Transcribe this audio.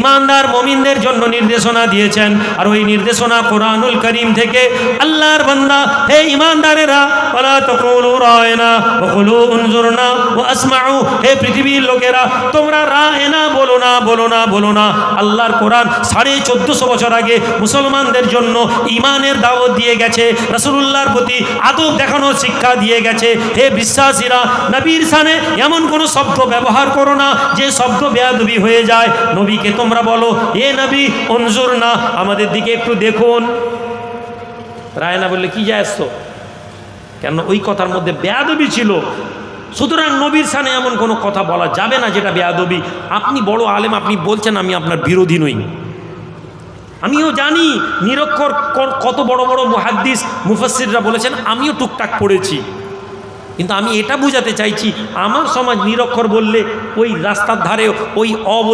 ইমানদার মমিনদের জন্য নির্দেশনা দিয়েছেন। আর ওই নির্দেশনা কোরআনুল করিম থেকে আল্লাহর বান্দা, হে ইমানদারেরা ওলা রায়না হে পৃথিবীর লোকেরা, তোমরা রায়না বলো না বলো না বলো না। আল্লাহর কোরআন সাড়ে চোদ্দশো বছর আগে মুসলমানদের জন্য ইমানের দাওয়াত দিয়ে গেছে রসুল্লাহর প্রতি আদব দেখানোর শিক্ষা দিয়ে গেছে। হে বিশ্বাসীরা, নবীর সানে এমন কোনো শব্দ ব্যবহার করো না, যে শব্দ বেয়াদবি হয়ে যায়। নবীকে তোমরা বলো, এ নবী অনজুর না? আমাদের দিকে একটু দেখুন। রায়না বললে, কি যায় আসতো কেন, ওই কথার মধ্যে বেয়াদবি ছিল। সুতরাং নবীর সানে এমন কোনো কথা বলা যাবে না যেটা বেয়াদবি। আপনি বড় আলেম, আপনি বলছেন আমি আপনার বিরোধী নই। আমিও জানি নিরক্ষর কত বড় বড় মুহাদ্দিস, মুফাসসিররা বলেছেন, আমিও টুকটাক পড়েছি। কিন্তু আমি এটা বুঝাতে চাইছি, আমার সমাজ নিরক্ষর বললে ওই রাস্তার ধারে ওই অ